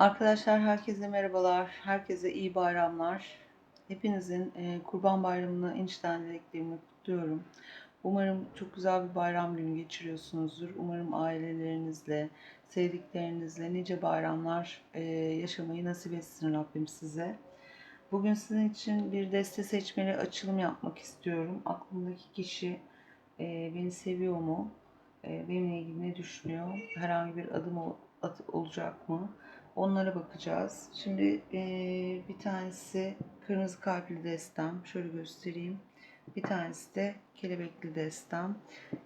Arkadaşlar herkese merhabalar. Herkese iyi bayramlar. Hepinizin e, Kurban Bayramı'nı enişten dileklerimi kutluyorum. Umarım çok güzel bir bayram günü geçiriyorsunuzdur. Umarım ailelerinizle, sevdiklerinizle nice bayramlar e, yaşamayı nasip etsin Rabbim size. Bugün sizin için bir deste seçmeli açılım yapmak istiyorum. Aklımdaki kişi e, beni seviyor mu? E, benimle ilgili ne düşünüyor? Herhangi bir adım ol- at- olacak mı? Onlara bakacağız. Şimdi eee, bir tanesi kırmızı kalpli destem. Şöyle göstereyim. Bir tanesi de kelebekli destem.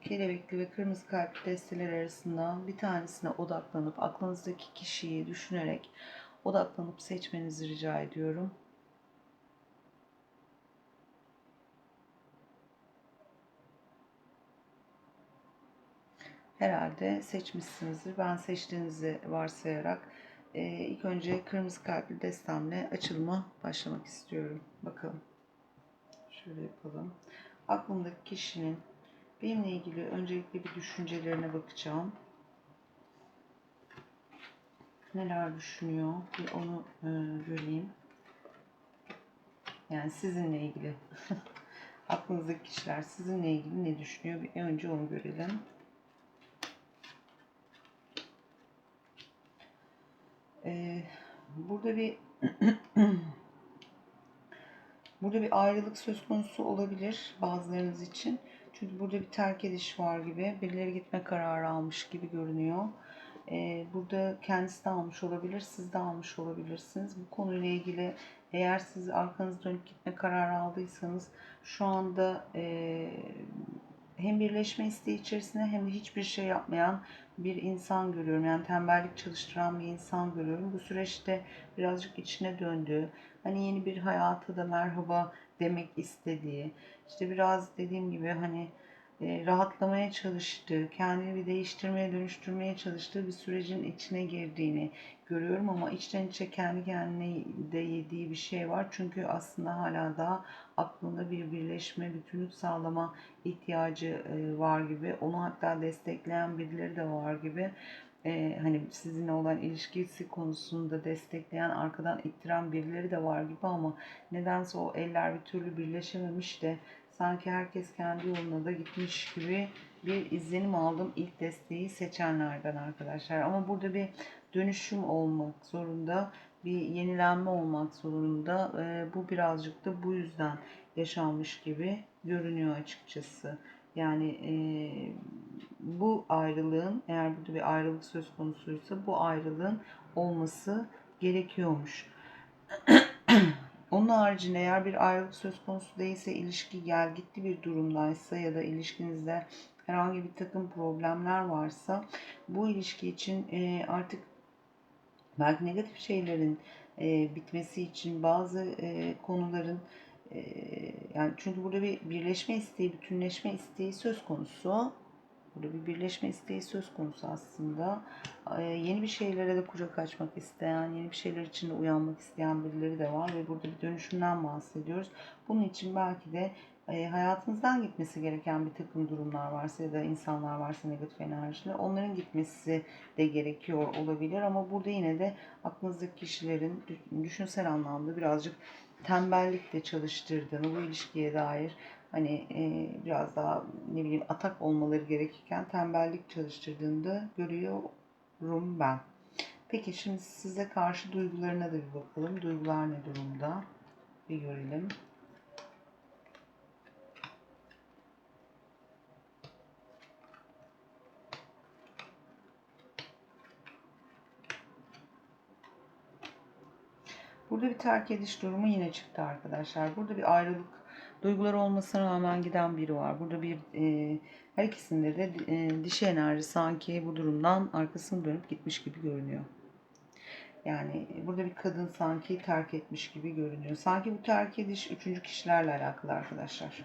Kelebekli ve kırmızı kalpli desteler arasında bir tanesine odaklanıp aklınızdaki kişiyi düşünerek odaklanıp seçmenizi rica ediyorum. Herhalde seçmişsinizdir. Ben seçtiğinizi varsayarak e, ilk önce kırmızı kalpli destemle açılıma başlamak istiyorum. Bakalım. Şöyle yapalım. Aklımdaki kişinin benimle ilgili öncelikle bir düşüncelerine bakacağım. Neler düşünüyor? Bir onu e, göreyim. Yani sizinle ilgili. Aklınızdaki kişiler sizinle ilgili ne düşünüyor? Bir önce onu görelim. Burada bir burada bir ayrılık söz konusu olabilir bazılarınız için. Çünkü burada bir terk ediş var gibi. Birileri gitme kararı almış gibi görünüyor. Ee, burada kendisi de almış olabilir, siz de almış olabilirsiniz. Bu konuyla ilgili eğer siz arkanız dönüp gitme kararı aldıysanız şu anda e, hem birleşme isteği içerisinde hem de hiçbir şey yapmayan bir insan görüyorum. Yani tembellik çalıştıran bir insan görüyorum. Bu süreçte birazcık içine döndüğü, hani yeni bir hayata da merhaba demek istediği, işte biraz dediğim gibi hani e, rahatlamaya çalıştığı, kendini bir değiştirmeye, dönüştürmeye çalıştığı bir sürecin içine girdiğini görüyorum ama içten içe kendi kendine de yediği bir şey var. Çünkü aslında hala daha aklında bir birleşme, bütünlük sağlama ihtiyacı e, var gibi. Onu hatta destekleyen birileri de var gibi. E, hani sizinle olan ilişkisi konusunda destekleyen, arkadan ittiren birileri de var gibi ama nedense o eller bir türlü birleşememiş de sanki herkes kendi yoluna da gitmiş gibi bir izlenim aldım ilk desteği seçenlerden arkadaşlar. Ama burada bir dönüşüm olmak zorunda, bir yenilenme olmak zorunda. E, bu birazcık da bu yüzden yaşanmış gibi görünüyor açıkçası. Yani e, bu ayrılığın eğer burada bir ayrılık söz konusuysa bu ayrılığın olması gerekiyormuş. Onun haricinde eğer bir ayrılık söz konusu değilse ilişki gel gitti bir durumdaysa ya da ilişkinizde herhangi bir takım problemler varsa bu ilişki için e, artık belki negatif şeylerin e, bitmesi için bazı e, konuların e, yani çünkü burada bir birleşme isteği, bütünleşme isteği söz konusu. Burada bir birleşme isteği söz konusu aslında. E, yeni bir şeylere de kucak açmak isteyen, yeni bir şeyler için de uyanmak isteyen birileri de var ve burada bir dönüşümden bahsediyoruz. Bunun için belki de e, hayatınızdan gitmesi gereken bir takım durumlar varsa ya da insanlar varsa negatif enerjili onların gitmesi de gerekiyor olabilir ama burada yine de aklınızdaki kişilerin düşünsel anlamda birazcık tembellikle çalıştırdığını bu ilişkiye dair hani e, biraz daha ne bileyim atak olmaları gerekirken tembellik çalıştırdığını da görüyorum ben. Peki şimdi size karşı duygularına da bir bakalım. Duygular ne durumda? Bir görelim. Burada bir terk ediş durumu yine çıktı arkadaşlar. Burada bir ayrılık duygular olmasına rağmen giden biri var. Burada bir e, her ikisinde de e, dişi enerji sanki bu durumdan arkasını dönüp gitmiş gibi görünüyor. Yani burada bir kadın sanki terk etmiş gibi görünüyor. Sanki bu terk ediş üçüncü kişilerle alakalı arkadaşlar.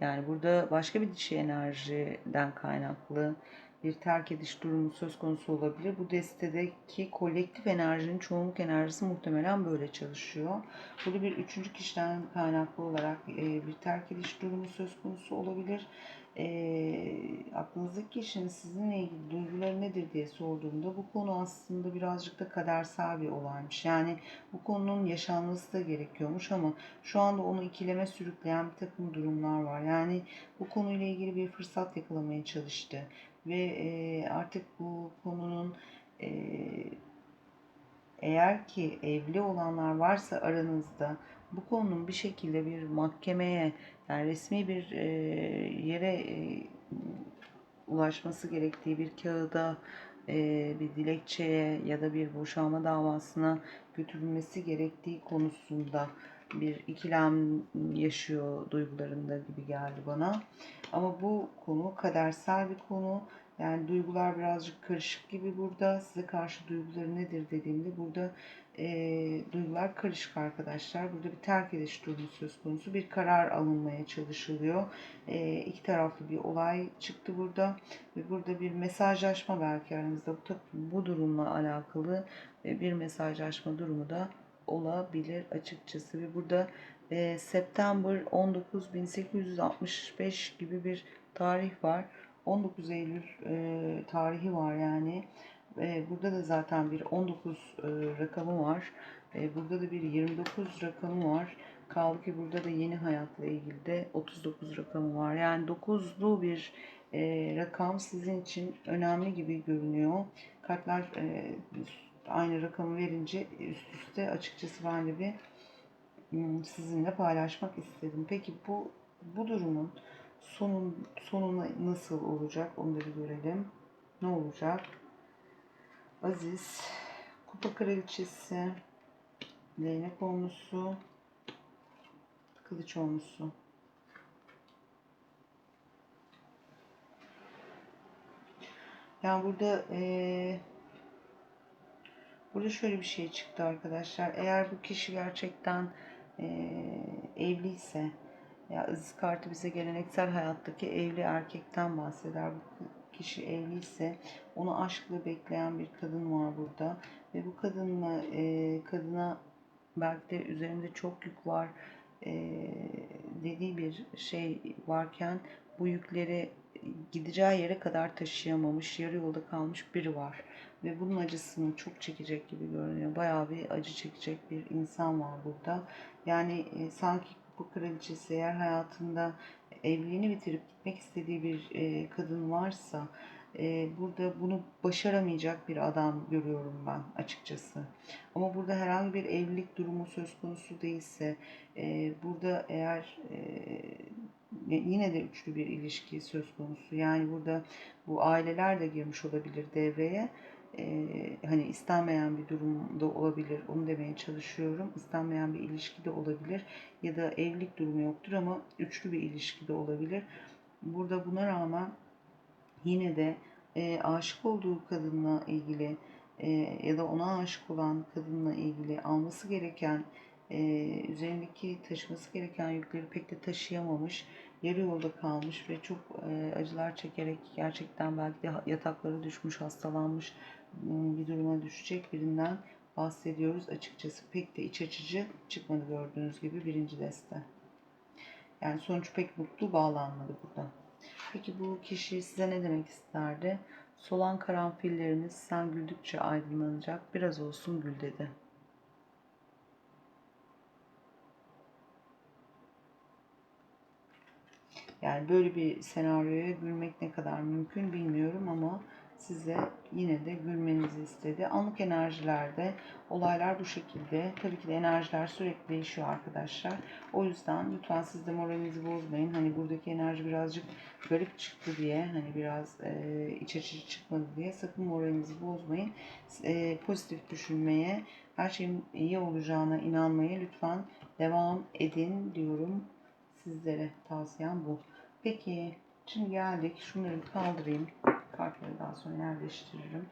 Yani burada başka bir dişi enerjiden kaynaklı bir terk ediş durumu söz konusu olabilir. Bu destedeki kolektif enerjinin çoğunluk enerjisi muhtemelen böyle çalışıyor. Burada bir üçüncü kişiden kaynaklı olarak e, bir terk ediş durumu söz konusu olabilir. E, aklınızdaki kişinin sizinle ilgili duyguları nedir diye sorduğumda bu konu aslında birazcık da kadersel bir olaymış. Yani bu konunun yaşanması da gerekiyormuş ama şu anda onu ikileme sürükleyen bir takım durumlar var. Yani bu konuyla ilgili bir fırsat yakalamaya çalıştı ve e, artık bu konunun e, eğer ki evli olanlar varsa aranızda bu konunun bir şekilde bir mahkemeye yani resmi bir e, yere e, ulaşması gerektiği bir kağıda e, bir dilekçeye ya da bir boşanma davasına götürülmesi gerektiği konusunda bir ikilem yaşıyor duygularında gibi geldi bana. Ama bu konu kadersel bir konu. Yani duygular birazcık karışık gibi burada. Size karşı duyguları nedir dediğimde burada e, duygular karışık arkadaşlar. Burada bir terk ediş durumu söz konusu. Bir karar alınmaya çalışılıyor. E, iki taraflı bir olay çıktı burada. Ve burada bir mesajlaşma belki aranızda bu, bu durumla alakalı e, bir mesajlaşma durumu da olabilir açıkçası. Ve burada e, September 19 1865 gibi bir tarih var. 19 Eylül e, tarihi var yani. E, burada da zaten bir 19 e, rakamı var. E, burada da bir 29 rakamı var. Kaldı ki burada da yeni hayatla ilgili de 39 rakamı var. Yani 9'lu bir e, rakam sizin için önemli gibi görünüyor. Kartlar e, aynı rakamı verince üst üste açıkçası ben de bir hmm, sizinle paylaşmak istedim. Peki bu bu durumun sonun sonu nasıl olacak onu da bir görelim. Ne olacak? Aziz, Kupa Kraliçesi, Değnek Olmuşsu, Kılıç Olmuşsu. Yani burada ee, burada şöyle bir şey çıktı arkadaşlar. Eğer bu kişi gerçekten ee, evliyse ya Aziz kartı bize geleneksel hayattaki evli erkekten bahseder. Bu kişi evliyse onu aşkla bekleyen bir kadın var burada ve bu kadınla e, kadına belki de üzerinde çok yük var e, dediği bir şey varken bu yükleri gideceği yere kadar taşıyamamış, yarı yolda kalmış biri var. Ve bunun acısını çok çekecek gibi görünüyor. Bayağı bir acı çekecek bir insan var burada. Yani e, sanki bu kraliçesi eğer hayatında evliliğini bitirip gitmek istediği bir e, kadın varsa e, burada bunu başaramayacak bir adam görüyorum ben açıkçası. Ama burada herhangi bir evlilik durumu söz konusu değilse e, burada eğer e, yine de üçlü bir ilişki söz konusu. Yani burada bu aileler de girmiş olabilir devreye e, hani istenmeyen bir durumda olabilir. Onu demeye çalışıyorum. İstenmeyen bir ilişki de olabilir ya da evlilik durumu yoktur ama üçlü bir ilişki de olabilir. Burada buna rağmen yine de e, aşık olduğu kadınla ilgili e, ya da ona aşık olan kadınla ilgili alması gereken e, üzerindeki taşıması gereken yükleri pek de taşıyamamış, yarı yolda kalmış ve çok e, acılar çekerek gerçekten belki de yataklara düşmüş, hastalanmış bir duruma düşecek birinden bahsediyoruz. Açıkçası pek de iç açıcı çıkmadı gördüğünüz gibi birinci deste. Yani sonuç pek mutlu bağlanmadı burada. Peki bu kişi size ne demek isterdi? Solan karanfilleriniz sen güldükçe aydınlanacak. Biraz olsun gül dedi. Yani böyle bir senaryoya gülmek ne kadar mümkün bilmiyorum ama size yine de gülmenizi istedi. Anlık enerjilerde olaylar bu şekilde. Tabii ki de enerjiler sürekli değişiyor arkadaşlar. O yüzden lütfen siz de moralinizi bozmayın. Hani buradaki enerji birazcık garip çıktı diye, hani biraz e, iç açıcı çıkmadı diye sakın moralinizi bozmayın. E, pozitif düşünmeye, her şeyin iyi olacağına inanmaya lütfen devam edin diyorum. Sizlere tavsiyem bu. Peki, şimdi geldik. Şunları kaldırayım. Kartları daha sonra yerleştiririm.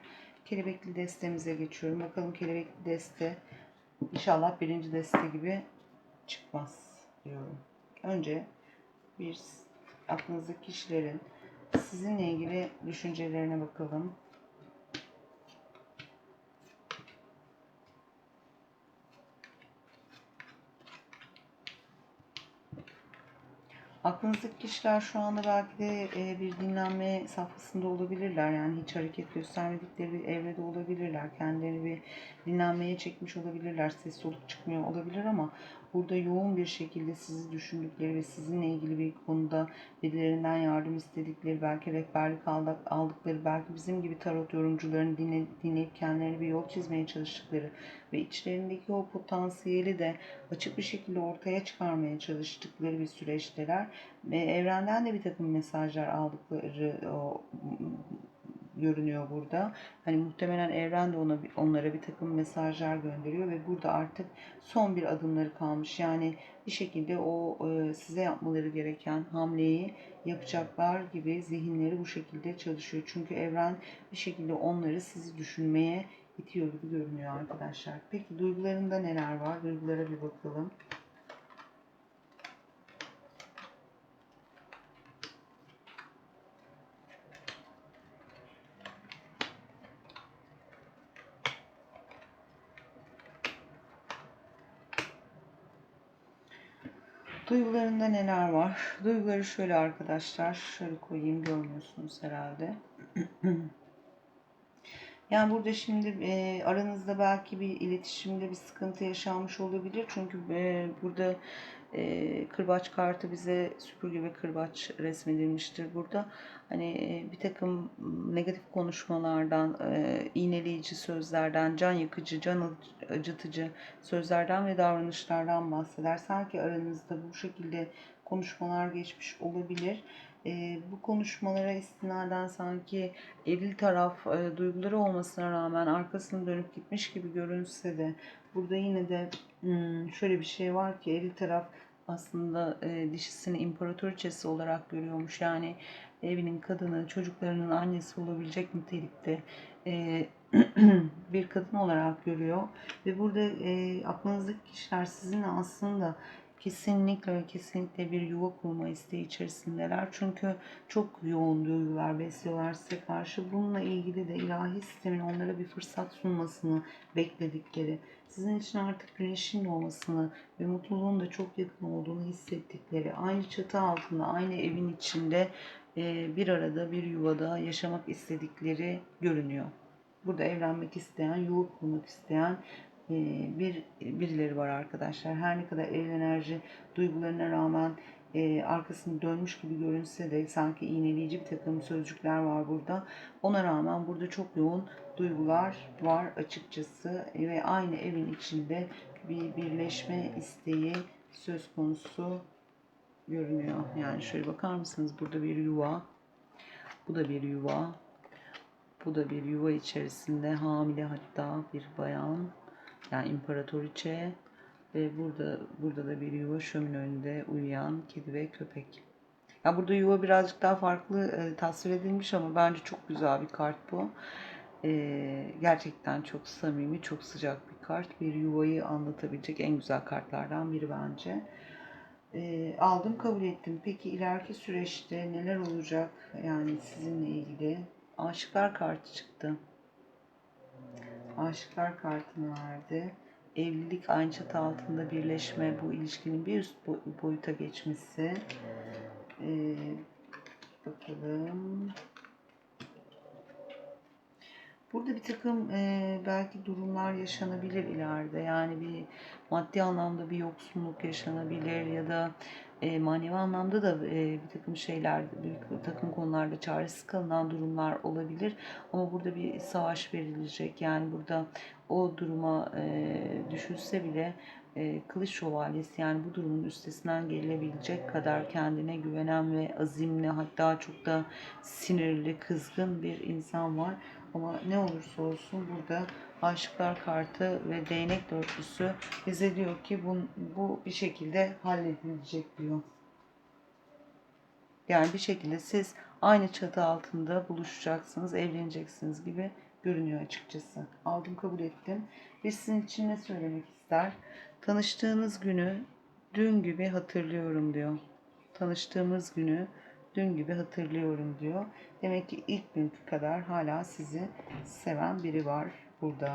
Kelebekli destemize geçiyorum. Bakalım kelebekli deste inşallah birinci deste gibi çıkmaz diyorum. Önce bir aklınızdaki kişilerin Sizinle ilgili düşüncelerine bakalım. Aklınızdaki kişiler şu anda belki de e, bir dinlenme safhasında olabilirler. Yani hiç hareket göstermedikleri evrede olabilirler. Kendilerini bir dinlenmeye çekmiş olabilirler. Ses soluk çıkmıyor olabilir ama burada yoğun bir şekilde sizi düşündükleri ve sizinle ilgili bir konuda birilerinden yardım istedikleri, belki rehberlik aldık, aldıkları, belki bizim gibi tarot yorumcularını dinle, dinleyip kendilerine bir yol çizmeye çalıştıkları ve içlerindeki o potansiyeli de açık bir şekilde ortaya çıkarmaya çalıştıkları bir süreçteler. Ve evrenden de bir takım mesajlar aldıkları o, görünüyor burada. Hani muhtemelen evren de ona, onlara bir takım mesajlar gönderiyor ve burada artık son bir adımları kalmış. Yani bir şekilde o e, size yapmaları gereken hamleyi yapacaklar gibi zihinleri bu şekilde çalışıyor. Çünkü evren bir şekilde onları sizi düşünmeye itiyor gibi görünüyor arkadaşlar. Peki duygularında neler var? Duygulara bir bakalım. Duygularında neler var? Duyguları şöyle arkadaşlar. Şöyle koyayım görmüyorsunuz herhalde. Yani burada şimdi e, aranızda belki bir iletişimde bir sıkıntı yaşanmış olabilir. Çünkü e, burada e, kırbaç kartı bize süpürge ve kırbaç resmedilmiştir burada. Hani e, bir takım negatif konuşmalardan, e, iğneleyici sözlerden, can yakıcı, can acıtıcı sözlerden ve davranışlardan bahseder. Sanki aranızda bu şekilde konuşmalar geçmiş olabilir e, bu konuşmalara istinaden sanki eril taraf e, duyguları olmasına rağmen arkasını dönüp gitmiş gibi görünse de burada yine de hmm, şöyle bir şey var ki eril taraf aslında e, dişisini imparatoriçesi olarak görüyormuş. Yani evinin kadını, çocuklarının annesi olabilecek nitelikte e, bir kadın olarak görüyor. Ve burada e, aklınızdaki kişiler sizinle aslında kesinlikle kesinlikle bir yuva kurma isteği içerisindeler. Çünkü çok yoğun duygular besliyorlar size karşı. Bununla ilgili de ilahi sistemin onlara bir fırsat sunmasını bekledikleri, sizin için artık güneşin doğmasını ve mutluluğun da çok yakın olduğunu hissettikleri, aynı çatı altında, aynı evin içinde e, bir arada bir yuvada yaşamak istedikleri görünüyor. Burada evlenmek isteyen, yuva kurmak isteyen bir birileri var arkadaşlar. Her ne kadar el enerji duygularına rağmen e, arkasını dönmüş gibi görünse de sanki iğneleyici bir takım sözcükler var burada. Ona rağmen burada çok yoğun duygular var açıkçası ve aynı evin içinde bir birleşme isteği söz konusu görünüyor. Yani şöyle bakar mısınız? Burada bir yuva. Bu da bir yuva. Bu da bir yuva içerisinde hamile hatta bir bayan. Yani imparatoriçe ve burada burada da bir yuva şömine önünde uyuyan kedi ve köpek. Ya burada yuva birazcık daha farklı e, tasvir edilmiş ama bence çok güzel bir kart bu. E, gerçekten çok samimi, çok sıcak bir kart. Bir yuvayı anlatabilecek en güzel kartlardan biri bence. E, aldım, kabul ettim. Peki ileriki süreçte neler olacak? Yani sizinle ilgili. Aşıklar kartı çıktı. Aşıklar kartını verdi. Evlilik aynı çatı altında birleşme, bu ilişkinin bir üst boyuta geçmesi. Ee, bakalım. Burada bir takım e, belki durumlar yaşanabilir ileride. Yani bir maddi anlamda bir yoksunluk yaşanabilir ya da e, manevi anlamda da e, bir takım şeyler, bir takım konularda çaresiz kalınan durumlar olabilir. Ama burada bir savaş verilecek. Yani burada o duruma e, düşülse bile e, kılıç şövalyesi yani bu durumun üstesinden gelebilecek kadar kendine güvenen ve azimli hatta çok da sinirli, kızgın bir insan var. Ama ne olursa olsun burada aşıklar kartı ve değnek dörtlüsü bize diyor ki bu, bu bir şekilde halledilecek diyor. Yani bir şekilde siz aynı çatı altında buluşacaksınız, evleneceksiniz gibi görünüyor açıkçası. Aldım kabul ettim. Ve sizin için ne söylemek ister? Tanıştığınız günü dün gibi hatırlıyorum diyor. Tanıştığımız günü dün gibi hatırlıyorum diyor. Demek ki ilk günkü kadar hala sizi seven biri var burada.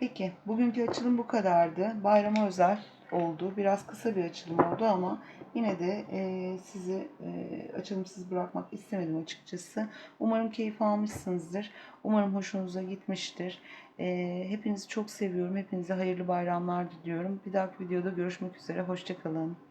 Peki bugünkü açılım bu kadardı. Bayrama özel oldu. Biraz kısa bir açılım oldu ama yine de e, sizi e, açılımsız bırakmak istemedim açıkçası. Umarım keyif almışsınızdır. Umarım hoşunuza gitmiştir. E, hepinizi çok seviyorum. Hepinize hayırlı bayramlar diliyorum. Bir dahaki videoda görüşmek üzere. Hoşçakalın.